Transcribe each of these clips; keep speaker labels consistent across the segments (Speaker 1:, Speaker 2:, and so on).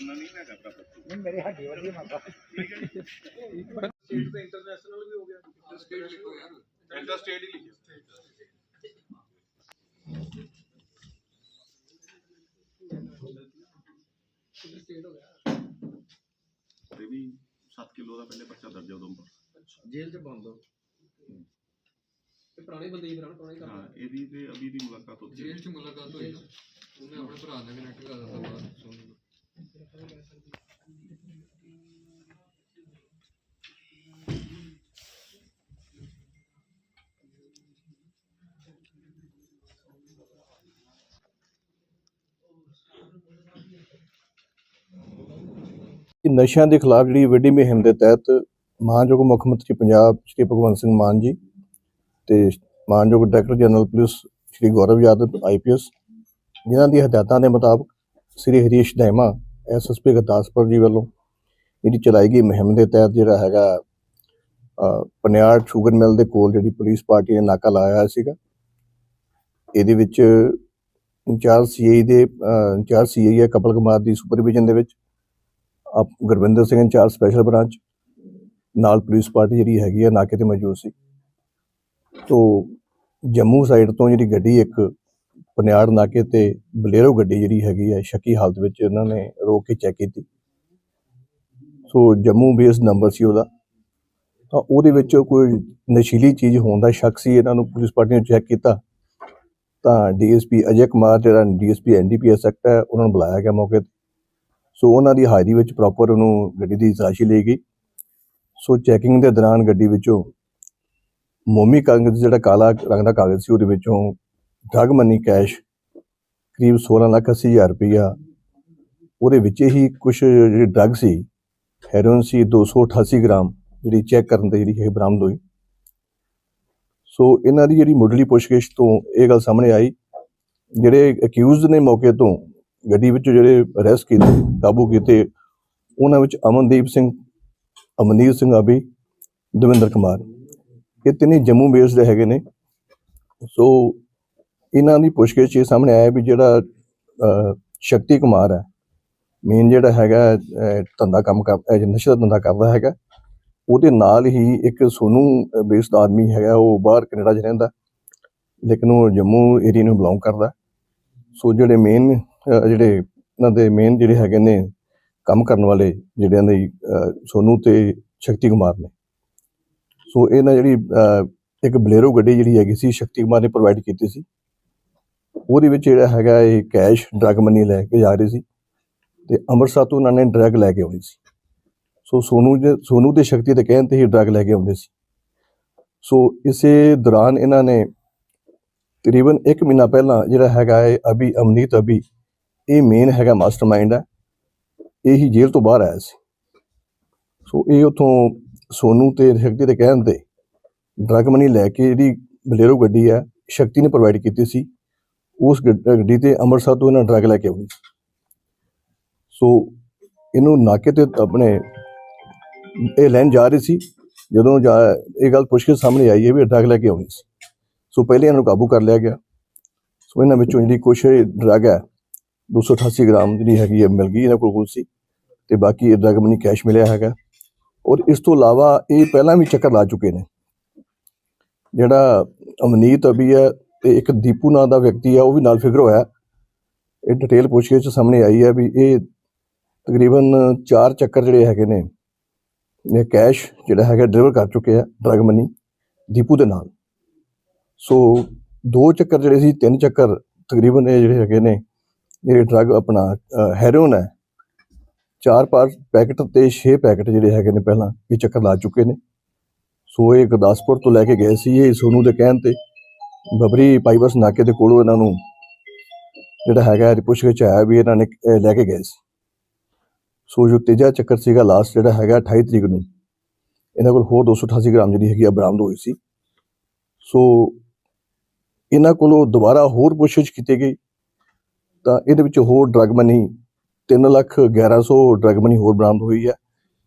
Speaker 1: ਨਾ ਨਹੀਂ ਮੇਰੇ ਹੱਡੀ ਵਰਗੀ ਮੰਗਾ
Speaker 2: ਇੰਟਰਸਟੇਟ ਹੀ ਲਿਖਿਆ। ਇਹ ਵੀ 7 ਕਿਲੋ ਦਾ ਪਹਿਲੇ ਬੱਚਾ ਦਰਜ ਹੈ ਉਦੋਂ
Speaker 1: ਜੇਲ੍ਹ ਚ ਬੰਦ ਹੋ।
Speaker 3: ਤੇ ਪੁਰਾਣੇ ਬੰਦੇ ਹੀ ਫਿਰ ਪੁਰਾਣੇ
Speaker 2: ਹਾਂ
Speaker 3: ਕਰ
Speaker 2: ਇਹਦੀ ਤੇ ਅਭੀ ਦੀ ਮੁਲਾਕਾਤ ਉੱਥੇ
Speaker 3: ਜੇਲ੍ਹ 'ਚ ਮੁਲਾਕਾਤ ਹੋਈ ਨਾ। ਉਹਨੇ ਆਪਣੇ ਭਰਾ ਨਾਲ ਕਨੈਕਟ ਕਰ ਦਿੱਤਾ
Speaker 4: ਨਸ਼ਿਆਂ ਦੇ ਖਿਲਾਫ ਜਿਹੜੀ ਵੱਡੀ ਮੁਹਿੰਮ ਦੇ ਤਹਿਤ ਮਾਨਯੋਗ ਮੁੱਖ ਮੰਤਰੀ ਪੰਜਾਬ ਸ਼੍ਰੀ ਭਗਵੰਤ ਸਿੰਘ ਮਾਨ ਜੀ ਤੇ ਮਾਨਯੋਗ director general police Shri Gaurav Yadav IPS ਜਿਨ੍ਹਾਂ ਦੀ ਹਦਾਇਤਾਂ ਦੇ ਮੁਤਾਬਕ ਸ਼੍ਰੀ ਹਰੀਸ਼ ਦੈਮਾ ਐਸਐਸਪੀ ਗੁਰਦਾਸਪੁਰ ਜੀ ਵੱਲੋਂ ਜਿਹੜੀ ਚਲਾਈ ਗਈ ਮੁਹਿੰਮ ਦੇ ਤਹਿਤ ਜਿਹੜਾ ਹੈਗਾ ਅ, ਪਨਿਆੜ ਸ਼ੂਗਰ ਮਿਲ ਦੇ ਕੋਲ ਜਿਹੜੀ ਪੁਲਿਸ ਪਾਰਟੀ ਨੇ ਨਾਕਾ ਲਾਇਆ ਹੋਇਆ ਸੀਗਾ। ਇਹਦੇ ਵਿੱਚ ਇੰਚਾਰਜ ਸੀਆਈ ਦੇ ਅ, ਇੰਚਾਰਜ ਸੀਆਈ ਹੈ ਕਪਲ ਕੁਮਾਰ ਦੀ ਸੁਪਰਵਿਜ਼ਨ ਦੇ ਵਿੱਚ ਆਪ Gurvinder Singh incharge special branch ਨਾਲ ਪੁਲਿਸ ਪਾਰਟੀ ਜਿਹੜੀ ਹੈਗੀ ਆ ਨਾਕੇ ਤੇ ਮੌਜੂਦ ਸੀ। ਤੋ ਜੰਮੂ ਸਾਈਡ ਤੋਂ ਜਿਹੜੀ ਗੱਡੀ ਇੱਕ ਪਨਿਆੜ ਨਾਕੇ ਤੇ ਬਲੇਰੋ ਗੱਡੀ ਜਿਹੜੀ ਹੈਗੀ ਹੈ ਸ਼ੱਕੀ ਹਾਲਤ ਵਿੱਚ ਉਹਨਾਂ ਨੇ ਰੋਕ ਕੇ ਚੈੱਕ ਕੀਤੀ। ਸੋ ਜੰਮੂ ਬੇਸ ਨੰਬਰ ਸੀ ਉਹਦਾ। ਤਾਂ ਉਹਦੇ ਵਿੱਚ ਕੋਈ ਨਸ਼ੀਲੀ ਚੀਜ਼ ਹੋਣ ਦਾ ਸ਼ੱਕ ਸੀ, ਇਹਨਾਂ ਨੂੰ ਪੁਲਿਸ ਪਾਰਟੀ ਨੇ ਚੈੱਕ ਕੀਤਾ। ਤਾਂ ਡੀਐਸਪੀ ਅਜੇ ਕੁਮਾਰ, ਜਿਹੜਾ ਡੀਐਸਪੀ ਐਨਡੀਪੀਐਸ ਐਕਟ ਹੈ, ਉਹਨਾਂ ਨੂੰ ਬੁਲਾਇਆ ਗਿਆ ਮੌਕੇ ਤੇ। ਸੋ ਉਹਨਾਂ ਦੀ ਹਾਜ਼ਰੀ ਵਿੱਚ ਪ੍ਰੋਪਰ ਉਹਨੂੰ ਗੱਡੀ ਦੀ ਤਲਾਸ਼ੀ ਲਈ ਗਈ। ਸੋ ਚੈਕਿੰਗ ਦੇ ਦੌਰਾਨ ਗੱਡੀ ਵਿੱਚੋਂ ਮੋਮੀ ਕਾਗਜ਼, ਜਿਹੜਾ ਕਾਲਾ ਰੰਗ ਦਾ ਕਾਗਜ਼ ਸੀ, ਉਹਦੇ ਵਿੱਚੋਂ ਡਰਗ ਮਨੀ ਕੈਸ਼ ਕਰੀਬ 16 ਲੱਖ 80 ਹਜ਼ਾਰ ਰੁਪਈਆ। ਉਹਦੇ ਵਿੱਚ ਹੀ ਕੁਝ ਜਿਹੜੀ ਡਰਗ ਸੀ, ਹੈਰੋਇਨ ਸੀ 288 ਗ੍ਰਾਮ, ਜਿਹੜੀ ਚੈੱਕ ਕਰਨ ਤੇ ਜਿਹੜੀ ਹੈ ਬਰਾਮਦ ਹੋਈ। ਸੋ ਇਹਨਾਂ ਦੀ ਜਿਹੜੀ ਮੁੱਢਲੀ ਪੁੱਛਗਿੱਛ ਤੋਂ ਇਹ ਗੱਲ ਸਾਹਮਣੇ ਆਈ। ਜਿਹੜੇ ਅਕਿਊਜ਼ਡ ਨੇ ਮੌਕੇ ਤੋਂ ਗੱਡੀ ਵਿੱਚੋਂ ਜਿਹੜੇ ਅਰੈਸਟ ਕੀਤੇ, ਕਾਬੂ ਕੀਤੇ, ਉਹਨਾਂ ਵਿੱਚ ਅਮਨਦੀਪ ਸਿੰਘ, ਅਮਨੀਤ ਸਿੰਘ ਆਬੀ, ਦਵਿੰਦਰ ਕੁਮਾਰ। ਇਹ ਤਿੰਨੇ ਜੰਮੂ ਬੇਸ ਦੇ ਹੈਗੇ ਨੇ। ਸੋ ਇਹਨਾਂ ਦੀ ਪੁੱਛਗਿੱਛ ਇਹ ਸਾਹਮਣੇ ਆਇਆ ਵੀ ਜਿਹੜਾ ਸ਼ਕਤੀ ਕੁਮਾਰ ਹੈ ਮੇਨ ਜਿਹੜਾ ਹੈਗਾ ਧੰਦਾ ਕੰਮ ਕਰ ਅਹ, ਨਸ਼ੇ ਦਾ ਧੰਦਾ ਕਰਦਾ ਹੈਗਾ ਉਹਦੇ ਨਾਲ ਹੀ ਇੱਕ ਸੋਨੂ ਬੇਸਡ ਆਦਮੀ ਹੈਗਾ ਉਹ ਬਾਹਰ ਕੈਨੇਡਾ 'ਚ ਰਹਿੰਦਾ ਲੇਕਿਨ ਉਹ ਜੰਮੂ ਏਰੀਆ ਨੂੰ ਬਿਲੋਂਗ ਕਰਦਾ। ਸੋ ਜਿਹੜੇ ਮੇਨ ਜਿਹੜੇ ਇਹਨਾਂ ਦੇ ਮੇਨ ਜਿਹੜੇ ਹੈਗੇ ਨੇ ਕੰਮ ਕਰਨ ਵਾਲੇ ਜਿਹੜਿਆਂ ਦੇ ਅਹ ਸੋਨੂ ਤੇ ਸ਼ਕਤੀ ਕੁਮਾਰ ਨੇ। ਸੋ ਇਹਨਾਂ ਜਿਹੜੀ ਇੱਕ ਬਲੇਰੋ ਗੱਡੀ ਜਿਹੜੀ ਹੈਗੀ ਸੀ ਸ਼ਕਤੀ ਕੁਮਾਰ ਨੇ ਪ੍ਰੋਵਾਈਡ ਕੀਤੀ ਸੀ। ਉਹਦੇ ਵਿੱਚ ਜਿਹੜਾ ਹੈਗਾ ਇਹ ਕੈਸ਼ ਡਰਗ ਮਨੀ ਲੈ ਕੇ ਜਾ ਰਹੀ ਸੀ ਤੇ ਅੰਮ੍ਰਿਤਸਰ ਤੋਂ ਉਹਨਾਂ ਨੇ ਡਰਗ ਲੈ ਕੇ ਆਉਣੀ ਸੀ। ਸੋ ਸੋਨੂ ਦੇ ਸੋਨੂ ਤੇ ਸ਼ਕਤੀ ਦੇ ਕਹਿਣ ਤੇ ਹੀ ਡਰਗ ਲੈ ਕੇ ਆਉਂਦੇ ਸੀ। ਸੋ ਇਸੇ ਦੌਰਾਨ ਇਹਨਾਂ ਨੇ ਤਕਰੀਬਨ 1 ਮਹੀਨਾ ਪਹਿਲਾਂ ਜਿਹੜਾ ਹੈਗਾ ਹੈ ਅਭੀ, ਅਮਨੀਤ ਅਭੀ, ਇਹ ਮੇਨ ਹੈਗਾ ਮਾਸਟਰਮਾਈਂਡ ਹੈ, ਇਹ ਹੀ ਜੇਲ੍ਹ ਤੋਂ ਬਾਹਰ ਆਇਆ ਸੀ। ਸੋ ਇਹ ਉਥੋਂ ਸੋਨੂ ਤੇ ਸ਼ਕਤੀ ਦੇ ਕਹਿਣ ਤੇ ਡਰਗ ਮਨੀ ਲੈ ਕੇ ਜਿਹੜੀ ਬਲੇਰੋ ਗੱਡੀ ਹੈ, ਸ਼ਕਤੀ ਨੇ ਪ੍ਰੋਵਾਈਡ ਕੀਤੀ ਸੀ। ਉਸ ਗੱਡ- ਗੱਡੀ ਤੇ ਅੰਮ੍ਰਿਤਸਰ ਤੋਂ ਇਹਨਾਂ ਡਰੱਗ ਲੈ ਕੇ ਆਉਣੀ। ਸੀ ਸੋ ਇਹਨੂੰ ਨਾਕੇ ਤੇ ਆਪਣੇ ਇਹ ਲੈਣ ਜਾ ਰਹੀ ਸੀ। ਜਦੋਂ ਜਾ ਇਹ ਗੱਲ ਪੁੱਛ ਕੇ ਸਾਹਮਣੇ ਆਈ ਹੈ ਵੀ ਡਰੱਗ ਲੈ ਕੇ ਆਉਣੀ ਸੀ। ਸੋ ਪਹਿਲੇ ਇਹਨਾਂ ਨੂੰ ਕਾਬੂ ਕਰ ਲਿਆ ਗਿਆ। ਸੋ ਇਹਨਾਂ ਵਿੱਚੋਂ ਜਿਹੜੀ ਕੁਛ ਡਰੱਗ ਹੈ 288 ਗ੍ਰਾਮ ਜਿਹੜੀ ਹੈਗੀ ਹੈ, ਮਿਲ ਗਈ ਇਹਨਾਂ ਕੋਲ ਕੋਲ ਸੀ ਤੇ ਬਾਕੀ ਇਹ ਡਰੱਗ ਮਨੀ ਕੈਸ਼ ਮਿਲਿਆ ਹੈਗਾ। ਔਰ ਇਸ ਤੋਂ ਇਲਾਵਾ ਇਹ ਪਹਿਲਾਂ ਵੀ ਚੱਕਰ ਲਾ ਚੁੱਕੇ ਨੇ। ਜਿਹੜਾ ਅਮਨੀਤ ਅਭੀ ਹੈ ਤੇ ਇੱਕ ਦੀਪੂ ਨਾਂ ਦਾ ਵਿਅਕਤੀ ਆ, ਉਹ ਵੀ ਨਾਲ ਫਿਗਰ ਹੋਇਆ। ਇਹ ਡਿਟੇਲ ਪੁੱਛਗਿੱਛ 'ਚ ਸਾਹਮਣੇ ਆਈ ਹੈ ਵੀ ਇਹ ਤਕਰੀਬਨ 4 ਚੱਕਰ ਜਿਹੜੇ ਹੈਗੇ ਨੇ, ਇਹ ਕੈਸ਼ ਜਿਹੜਾ ਹੈਗਾ ਡਿਲੀਵਰ ਕਰ ਚੁੱਕੇ ਆ ਡਰਗ ਮਨੀ ਦੀਪੂ ਦੇ ਨਾਲ। ਸੋ ਦੋ ਚੱਕਰ ਜਿਹੜੇ ਸੀ, ਤਿੰਨ ਚੱਕਰ ਤਕਰੀਬਨ ਇਹ ਜਿਹੜੇ ਹੈਗੇ ਨੇ, ਇਹ ਡਰਗ ਆਪਣਾ ਹੈਰੋਨ ਹੈ। ਚਾਰ ਪਾਰ ਪੈਕਟ ਤੇ 6 ਪੈਕਟ ਜਿਹੜੇ ਹੈਗੇ ਨੇ ਪਹਿਲਾਂ ਇਹ ਚੱਕਰ ਲਾ ਚੁੱਕੇ ਨੇ। ਸੋ ਇਹ ਗੁਰਦਾਸਪੁਰ ਤੋਂ ਲੈ ਕੇ ਗਏ ਸੀ, ਇਹ ਸੋਨੂ ਦੇ ਕਹਿਣ ਤੇ। ਬਬਰੀ ਪਾਈਬਸ ਨਾਕੇ ਦੇ ਕੋਲੋਂ ਇਹਨਾਂ ਨੂੰ ਜਿਹੜਾ ਹੈਗਾ ਇਹ ਪੁੱਛ ਕੇ ਆਇਆ ਵੀ ਇਹਨਾਂ ਨੇ ਲੈ ਕੇ ਗਏ ਸੀ। ਸੋ ਜੋ ਤੇਜਾ ਚੱਕਰ ਸੀਗਾ ਲਾਸਟ ਜਿਹੜਾ ਹੈਗਾ 28 ਤਰੀਕ ਨੂੰ, ਇਹਨਾਂ ਕੋਲ ਹੋਰ 288 ਗ੍ਰਾਮ ਜਿਹੜੀ ਹੈਗੀ ਆ ਬਰਾਮਦ ਹੋਈ ਸੀ। ਸੋ ਇਹਨਾਂ ਕੋਲੋਂ ਦੁਬਾਰਾ ਹੋਰ ਪੁੱਛਗਿੱਛ ਕੀਤੀ ਗਈ, ਤਾਂ ਇਹਦੇ ਵਿੱਚ ਹੋਰ drug money 3 lakh 1100 drug money ਹੋਰ ਬਰਾਮਦ ਹੋਈ ਹੈ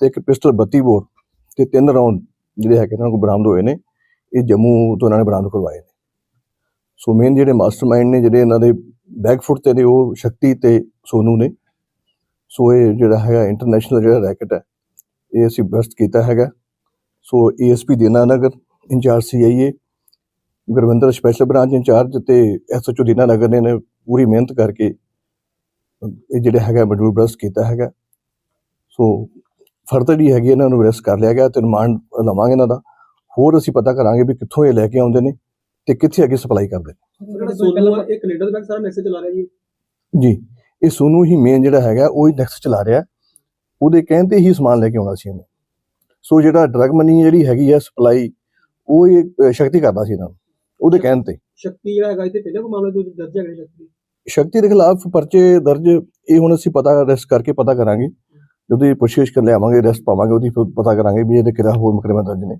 Speaker 4: ਤੇ ਇੱਕ ਪਿਸਟਲ 32 ਬੋਰ ਤੇ ਤਿੰਨ ਰਾਉਂਡ ਜਿਹੜੇ ਹੈਗੇ ਇਹਨਾਂ ਕੋਲ ਬਰਾਮਦ ਹੋਏ ਨੇ, ਇਹ ਜੰਮੂ ਤੋਂ ਇਹਨਾਂ ਨੇ ਬਰਾਮਦ ਕਰਵਾਏ ਨੇ। ਸੋ ਮੇਨ ਜਿਹੜੇ ਮਾਸਟਰਮਾਈਂਡ ਨੇ, ਜਿਹੜੇ ਇਹਨਾਂ ਦੇ ਬੈਕਫੁੱਟ ਤੇ ਨੇ, ਉਹ ਸ਼ਕਤੀ ਤੇ ਸੋਨੂ ਨੇ। ਸੋ ਇਹ ਜਿਹੜਾ ਹੈਗਾ ਇੰਟਰਨੈਸ਼ਨਲ ਜਿਹੜਾ ਰੈਕਟ ਹੈ, ਇਹ ਅਸੀਂ ਬਸਟ ਕੀਤਾ ਹੈਗਾ। So ASP Dinanagar incharge CIA Gurvinder special branch incharge ਤੇ ਐਸਐਚਓ ਦੀਨਾਨਗਰ ਨੇ ਨੇ ਪੂਰੀ ਮਿਹਨਤ ਕਰਕੇ ਇਹ ਜਿਹੜਾ ਹੈਗਾ ਮਡੂਲ ਬਰਸਟ ਕੀਤਾ ਹੈਗਾ। ਸੋ ਫਰਦਰ ਹੀ ਹੈਗੀ, ਇਹਨਾਂ ਨੂੰ ਅਰੈਸਟ ਕਰ ਲਿਆ ਗਿਆ ਤੇ ਰਿਮਾਂਡ ਲਵਾਂਗੇ ਇਹਨਾਂ ਦਾ। ਹੋਰ ਅਸੀਂ ਪਤਾ ਕਰਾਂਗੇ ਵੀ ਕਿੱਥੋਂ ਇਹ ਲੈ ਕੇ ਆਉਂਦੇ ਨੇ। ਤੇ ਕਿੱਥੇ ਅੱਗੇ ਸਪਲਾਈ ਕਰਦੇ? ਨੇ
Speaker 1: ਜਿਹੜਾ ਸੋਨੂ ਆ ਇਹ ਕੈਨੇਡਾ ਦੇ ਬੈਂਕ ਸਾਰਾ ਮੈਸੇਜ ਚਲਾ ਰਿਹਾ ਜੀ।
Speaker 4: ਜੀ ਇਹ ਸੋਨੂ ਹੀ ਮੇਨ ਜਿਹੜਾ ਹੈਗਾ ਉਹ ਹੀ ਨੈਕਸਟ ਚਲਾ ਰਿਹਾ। ਉਹਦੇ ਕਹਿਣ ਤੇ ਹੀ ਸਮਾਨ ਲੈ ਕੇ ਆਉਣਾ ਸੀ ਇਹਨੇ। ਸੋ ਜਿਹੜਾ ਡਰਗ ਮਨੀ ਜਿਹੜੀ ਹੈਗੀ ਹੈ ਸਪਲਾਈ ਉਹ ਇਹ ਸ਼ਕਤੀ ਕਰਦਾ ਸੀ ਇਹਨਾਂ ਨੂੰ ਉਹਦੇ ਕਹਿਣ ਤੇ।
Speaker 1: ਸ਼ਕਤੀ ਜਿਹੜਾ ਹੈਗਾ ਇੱਥੇ ਪਹਿਲਾਂ ਕੋ ਮਾਮਲਾ ਦੋ ਦਰਜ ਹੈਗਾ ਸ਼ਕਤੀ?
Speaker 4: ਸ਼ਕਤੀ ਦੇ ਖਿਲਾਫ ਪਰਚੇ ਦਰਜ ਇਹ ਹੁਣ ਅਸੀਂ ਪਤਾ ਅਰੈਸਟ ਕਰਕੇ ਪਤਾ ਕਰਾਂਗੇ। ਜਦੋਂ ਇਹ ਪੁੱਛਗਿੱਛ ਕਰ ਲਿਆਵਾਂਗੇ ਅਰੈਸਟ ਪਾਵਾਂਗੇ ਉਹਦੀ ਫਿਰ ਪਤਾ ਕਰਾਂਗੇ ਵੀ ਇਹਦੇ ਕਿਹੜਾ ਹੋਰ ਮੁਕੱਦਮੇ ਦਰਜ ਨੇ।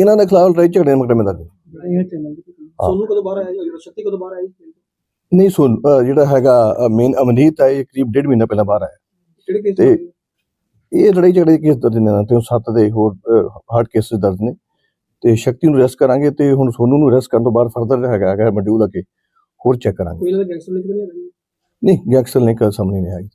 Speaker 4: ਇਹਨਾਂ ਦੇ ਖਿਲਾਫ ਲੜਾਈ ਝਗੜੇ ਦੇ ਮੁਕੱਦਮੇ ਦਰਜ ਨੇ।
Speaker 1: ਇਹ ਚੈਨਲ ਸੋਨੂ ਕਦੋਂ ਬਾਹਰ ਆਇਆ ਜੀ ਸ਼ਕਤੀ ਕਦੋਂ ਬਾਹਰ ਆਈ
Speaker 4: ਨਹੀਂ ਅ, ਜਿਹੜਾ ਹੈਗਾ ਮੇਨ ਅਮਨੀਤ ਹੈ ਇਹ ਕਰੀਬ ਡੇਢ ਮਹੀਨਾ ਪਹਿਲਾਂ ਬਾਹਰ ਆਇਆ।
Speaker 1: ਕੇਸ
Speaker 4: ਤੇ- ਇਹ ਲੜਾਈ ਝਗੜੇ ਦੇ ਕੇਸ ਦਰਜ ਨੇ ਨਾ ਤੇ ਉਹ ਸੱਤ ਦੇ ਹੋਰ ਹਾਰਡ ਕੇਸਿਸ ਦਰਜ ਨੇ। ਤੇ ਸ਼ਕਤੀ ਨੂੰ ਅਰੈਸਟ ਕਰਾਂਗੇ ਤੇ ਹੁਣ ਸੋਨੂ ਨੂੰ ਅਰੈਸਟ ਕਰਨ ਤੋਂ ਬਾਅਦ ਫਰਦਰ ਹੈਗਾ ਹੈਗਾ ਮੋਡਿਊਲ ਅੱਗੇ ਹੋਰ ਚੈੱਕ ਕਰਾਂਗੇ।
Speaker 1: ਕੋਈ ਗੈਂਗਸਟਰ ਨਹੀਂ
Speaker 4: ਨਹੀਂ ਗੈਂਗਸਟਰ ਲਿੰਕ ਸਾਹਮਣੇ ਨਹੀਂ ਆਇਆ